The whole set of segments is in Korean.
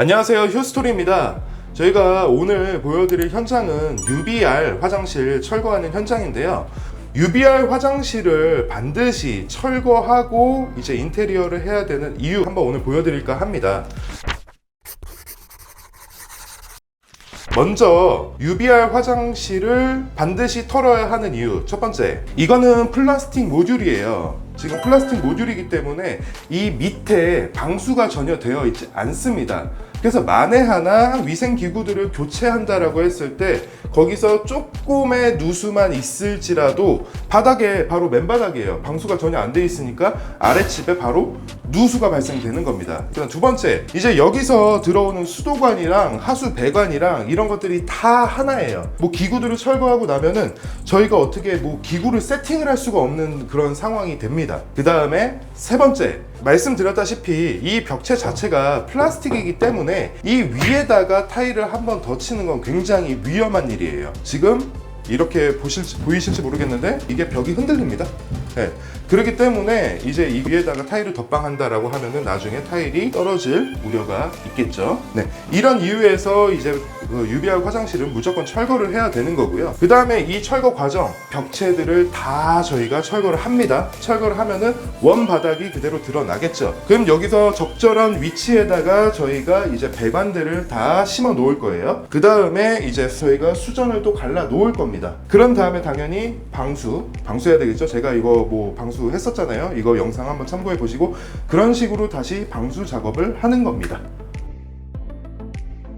안녕하세요 휴스토리입니다. 저희가 오늘 보여드릴 현장은 UBR 화장실 철거하는 현장인데요. UBR 화장실을 반드시 철거하고 이제 인테리어를 해야 되는 이유 한번 오늘 보여드릴까 합니다. 먼저 UBR 화장실을 반드시 털어야 하는 이유 첫 번째. 이거는 플라스틱 모듈이에요. 지금 플라스틱 모듈이기 때문에 이 밑에 방수가 전혀 되어 있지 않습니다 그래서 만에 하나 위생 기구들을 교체한다라고 했을 때 거기서 조금의 누수만 있을지라도 바닥에 바로 맨바닥이에요 방수가 전혀 안 돼 있으니까 아래집에 바로 누수가 발생되는 겁니다. 두 번째, 이제 여기서 들어오는 수도관이랑 하수 배관이랑 이런 것들이 다 하나예요. 뭐 기구들을 철거하고 나면은 저희가 어떻게 뭐 기구를 세팅을 할 수가 없는 그런 상황이 됩니다. 그 다음에 세 번째, 말씀드렸다시피 이 벽체 자체가 플라스틱이기 때문에 이 위에다가 타일을 한 번 더 치는 건 굉장히 위험한 일이에요. 지금 이렇게 보실지, 보이실지 모르겠는데 이게 벽이 흔들립니다. 네. 그렇기 때문에 이제 이 위에다가 타일을 덧방한다라고 하면은 나중에 타일이 떨어질 우려가 있겠죠. 네. 이런 이유에서 이제 그 UBR 화장실은 무조건 철거를 해야 되는 거고요. 그 다음에 이 철거 과정, 벽체들을 다 저희가 철거를 합니다. 철거를 하면은 원 바닥이 그대로 드러나겠죠. 그럼 여기서 적절한 위치에다가 저희가 이제 배관들을 다 심어 놓을 거예요. 그 다음에 이제 저희가 수전을 또 갈라 놓을 겁니다. 그런 다음에 당연히 방수, 방수해야 되겠죠. 제가 이거 뭐 방수 했었잖아요. 이거 영상 한번 참고해 보시고 그런 식으로 다시 방수 작업을 하는 겁니다.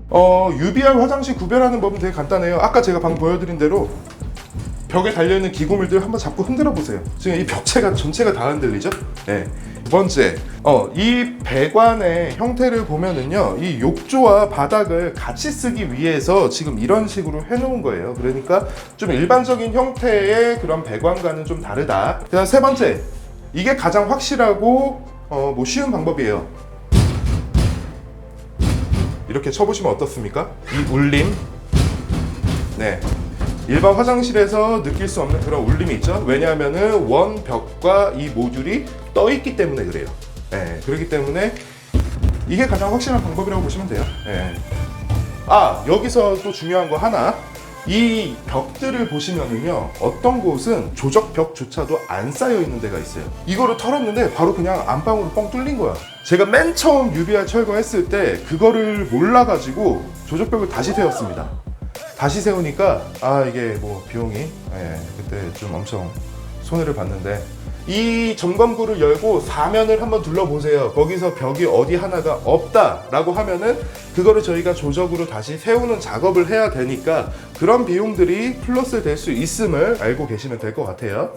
어, UBR 화장실 구별하는 법은 되게 간단해요. 아까 제가 방금 보여드린 대로 벽에 달려있는 기구물들 한번 잡고 흔들어 보세요. 지금 이 벽체가 전체가 다 흔들리죠? 네. 두 번째, 어, 이 배관의 형태를 보면은요, 이 욕조와 바닥을 같이 쓰기 위해서 지금 이런 식으로 해놓은 거예요. 그러니까 좀 일반적인 형태의 그런 배관과는 좀 다르다. 그 다음 세 번째, 이게 가장 확실하고 어, 뭐 쉬운 방법이에요. 이렇게 쳐보시면 어떻습니까? 이 울림. 네. 일반 화장실에서 느낄 수 없는 그런 울림이 있죠. 왜냐하면은 원 벽과 이 모듈이 떠 있기 때문에 그래요. 네. 그렇기 때문에 이게 가장 확실한 방법이라고 보시면 돼요. 네. 아 여기서 또 중요한 거 하나. 이 벽들을 보시면은요 어떤 곳은 조적 벽조차도 안 쌓여 있는 데가 있어요 이거를 털었는데 바로 그냥 안방으로 뻥 뚫린 거야 제가 맨 처음 UBR 철거했을 때 그거를 몰라가지고 조적 벽을 다시 세웠습니다 다시 세우니까 아 이게 뭐 비용이 예, 그때 좀 엄청 손해를 봤는데 이 점검구를 열고 사면을 한번 둘러보세요. 거기서 벽이 어디 하나가 없다라고 하면은 그거를 저희가 조적으로 다시 세우는 작업을 해야 되니까 그런 비용들이 플러스 될 수 있음을 알고 계시면 될 것 같아요.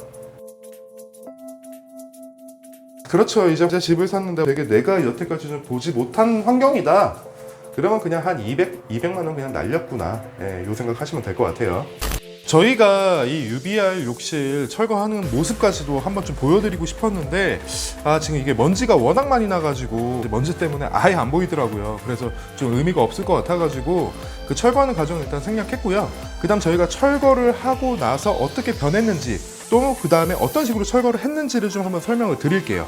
그렇죠. 이제 제 집을 샀는데 되게 내가 여태까지 좀 보지 못한 환경이다. 그러면 그냥 한 200, 200만 원 그냥 날렸구나. 예, 요 생각하시면 될 것 같아요. 저희가 이 UBR 욕실 철거하는 모습까지도 한번 좀 보여드리고 싶었는데 아 지금 이게 먼지가 워낙 많이 나가지고 먼지 때문에 아예 안 보이더라고요. 그래서 좀 의미가 없을 것 같아가지고 그 철거하는 과정 일단 생략했고요. 그 다음 저희가 철거를 하고 나서 어떻게 변했는지 또 그 다음에 어떤 식으로 철거를 했는지를 좀 한번 설명을 드릴게요.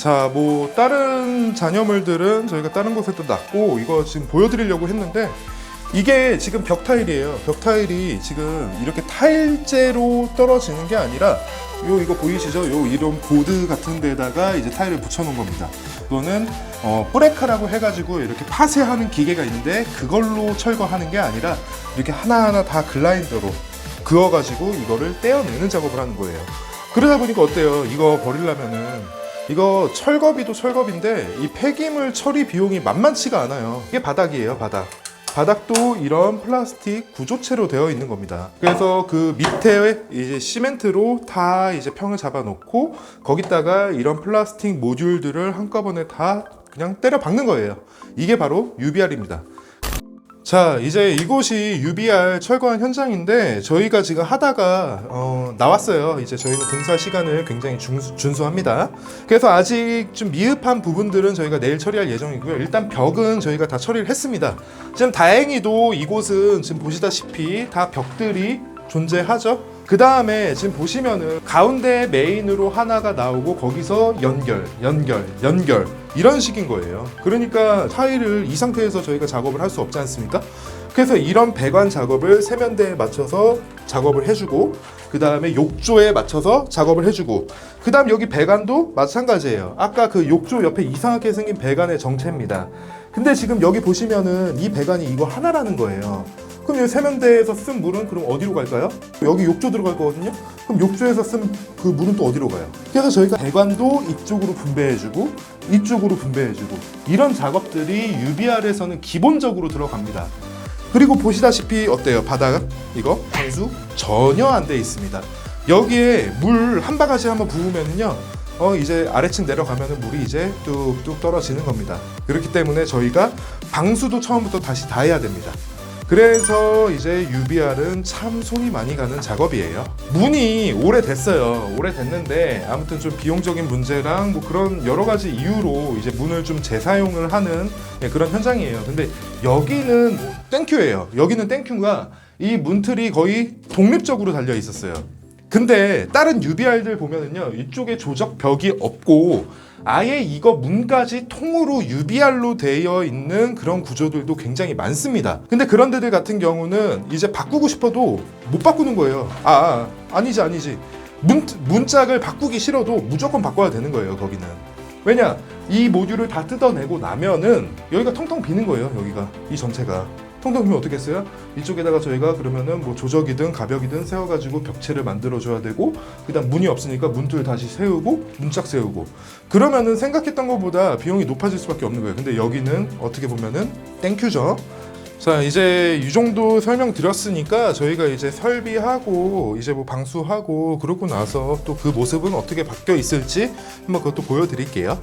자, 뭐 다른 잔여물들은 저희가 다른 곳에 또 놨고 이거 지금 보여드리려고 했는데 이게 지금 벽 타일이에요. 벽 타일이 지금 이렇게 타일재로 떨어지는 게 아니라 요 이거 보이시죠? 요 이런 보드 같은 데다가 이제 타일을 붙여놓은 겁니다. 이거는 어, 뿌레카라고 해가지고 이렇게 파쇄하는 기계가 있는데 그걸로 철거하는 게 아니라 이렇게 하나하나 다 글라인더로 그어가지고 이거를 떼어내는 작업을 하는 거예요. 그러다 보니까 어때요? 이거 버리려면은 이거 철거비도 철거비인데 이 폐기물 처리 비용이 만만치가 않아요. 이게 바닥이에요, 바닥. 바닥도 이런 플라스틱 구조체로 되어 있는 겁니다. 그래서 그 밑에 이제 시멘트로 다 이제 평을 잡아 놓고 거기다가 이런 플라스틱 모듈들을 한꺼번에 다 그냥 때려 박는 거예요. 이게 바로 UBR입니다. 자, 이제 이곳이 UBR 철거한 현장인데 저희가 지금 하다가 어, 나왔어요. 이제 저희는 공사 시간을 굉장히 준수, 준수합니다. 그래서 아직 좀 미흡한 부분들은 저희가 내일 처리할 예정이고요. 일단 벽은 저희가 다 처리를 했습니다. 지금 다행히도 이곳은 지금 보시다시피 다 벽들이 존재하죠. 그 다음에 지금 보시면은 가운데 메인으로 하나가 나오고 거기서 연결, 연결, 연결 이런 식인 거예요. 그러니까 타일을 이 상태에서 저희가 작업을 할 수 없지 않습니까? 그래서 이런 배관 작업을 세면대에 맞춰서 작업을 해주고 그 다음에 욕조에 맞춰서 작업을 해주고 그 다음 여기 배관도 마찬가지예요. 아까 그 욕조 옆에 이상하게 생긴 배관의 정체입니다. 근데 지금 여기 보시면은 이 배관이 이거 하나라는 거예요. 그럼 이 세면대에서 쓴 물은 그럼 어디로 갈까요? 여기 욕조 들어갈 거거든요. 그럼 욕조에서 쓴 그 물은 또 어디로 가요? 그래서 저희가 배관도 이쪽으로 분배해주고 이쪽으로 분배해주고 이런 작업들이 UBR에서는 기본적으로 들어갑니다. 그리고 보시다시피 어때요? 바닥 이거 방수 전혀 안 돼 있습니다. 여기에 물 한 바가지 한번 부으면은요. 어 이제 아래층 내려가면은 물이 이제 뚝뚝 떨어지는 겁니다. 그렇기 때문에 저희가 방수도 처음부터 다시 다 해야 됩니다. 그래서 이제 UBR은 참 손이 많이 가는 작업이에요. 문이 오래됐어요. 오래됐는데 아무튼 좀 비용적인 문제랑 뭐 그런 여러 가지 이유로 이제 문을 좀 재사용을 하는 예, 그런 현장이에요. 근데 여기는 뭐 땡큐예요. 여기는 땡큐가 이 문틀이 거의 독립적으로 달려 있었어요. 근데 다른 UBR들 보면은요 이쪽에 조적 벽이 없고 아예 이거 문까지 통으로 UBR로 되어 있는 그런 구조들도 굉장히 많습니다. 근데 그런 데들 같은 경우는 이제 바꾸고 싶어도 못 바꾸는 거예요. 아, 아 아니지 아니지 문 문짝을 바꾸기 싫어도 무조건 바꿔야 되는 거예요 거기는. 왜냐 이 모듈을 다 뜯어내고 나면은 여기가 텅텅 비는 거예요 여기가 이 전체가 텅텅 비면 어떻게 했어요? 이쪽에다가 저희가 그러면은 뭐 조적이든 가벽이든 세워가지고 벽체를 만들어줘야 되고 그다음 문이 없으니까 문틀 다시 세우고 문짝 세우고 그러면은 생각했던 것보다 비용이 높아질 수밖에 없는 거예요 근데 여기는 어떻게 보면은 땡큐죠 자 이제 이 정도 설명드렸으니까 저희가 이제 설비하고 이제 뭐 방수하고 그러고 나서 또 그 모습은 어떻게 바뀌어 있을지 한번 그것도 보여드릴게요.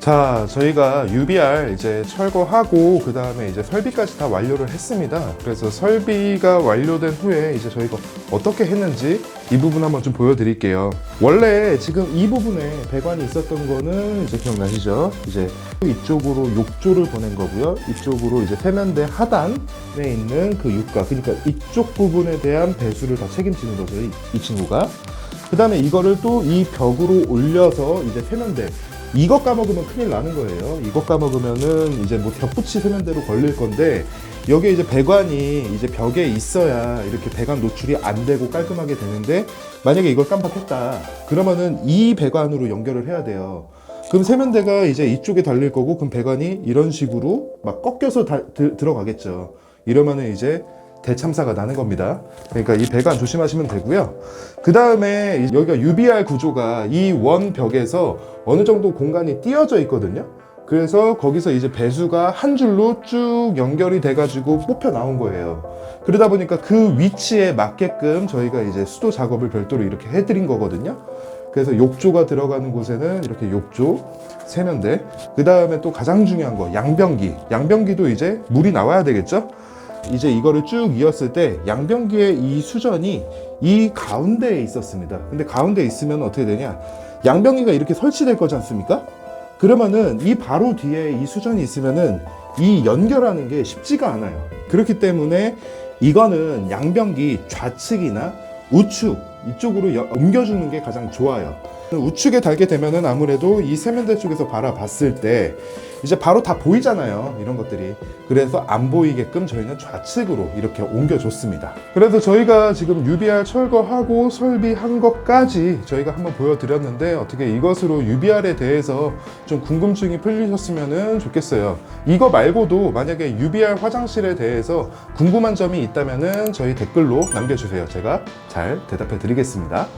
자 저희가 UBR 이제 철거하고 그 다음에 이제 설비까지 다 완료를 했습니다. 그래서 설비가 완료된 후에 이제 저희가 어떻게 했는지 이 부분 한번 좀 보여드릴게요. 원래 지금 이 부분에 배관이 있었던 거는 이제 기억나시죠? 이제 이쪽으로 욕조를 보낸 거고요. 이쪽으로 이제 세면대 하단에 있는 그 육가, 그러니까 이쪽 부분에 대한 배수를 다 책임지는 거죠. 이, 이 친구가. 그 다음에 이거를 또 이 벽으로 올려서 이제 세면대. 이것 까먹으면 큰일 나는 거예요. 이것 까먹으면은 이제 뭐 벽붙이 세면대로 걸릴 건데 여기에 이제 배관이 이제 벽에 있어야 이렇게 배관 노출이 안 되고 깔끔하게 되는데 만약에 이걸 깜빡했다 그러면은 이 배관으로 연결을 해야 돼요. 그럼 세면대가 이제 이쪽에 달릴 거고 그럼 배관이 이런 식으로 막 꺾여서 다, 들, 들어가겠죠. 이러면은 이제 대참사가 나는 겁니다. 그러니까 이 배관 조심하시면 되고요. 그 다음에 여기가 UBR 구조가 이 원 벽에서 어느 정도 공간이 띄어져 있거든요. 그래서 거기서 이제 배수가 한 줄로 쭉 연결이 돼가지고 뽑혀 나온 거예요. 그러다 보니까 그 위치에 맞게끔 저희가 이제 수도 작업을 별도로 이렇게 해드린 거거든요. 그래서 욕조가 들어가는 곳에는 이렇게 욕조, 세면대, 그 다음에 또 가장 중요한 거 양변기. 양변기도 이제 물이 나와야 되겠죠? 이제 이거를 쭉 이었을 때 양변기의 이 수전이 이 가운데에 있었습니다. 근데 가운데에 있으면 어떻게 되냐? 양변기가 이렇게 설치될 거지 않습니까? 그러면은 이 바로 뒤에 이 수전이 있으면은 이 연결하는 게 쉽지가 않아요. 그렇기 때문에 이거는 양변기 좌측이나 우측 이쪽으로 여- 옮겨주는 게 가장 좋아요. 우측에 달게 되면은 아무래도 이 세면대 쪽에서 바라봤을 때 이제 바로 다 보이잖아요. 이런 것들이. 그래서 안 보이게끔 저희는 좌측으로 이렇게 옮겨줬습니다. 그래서 저희가 지금 UBR 철거하고 설비한 것까지 저희가 한번 보여드렸는데 어떻게 이것으로 UBR에 대해서 좀 궁금증이 풀리셨으면 좋겠어요. 이거 말고도 만약에 UBR 화장실에 대해서 궁금한 점이 있다면은 저희 댓글로 남겨주세요. 제가 잘 대답해 드리겠습니다.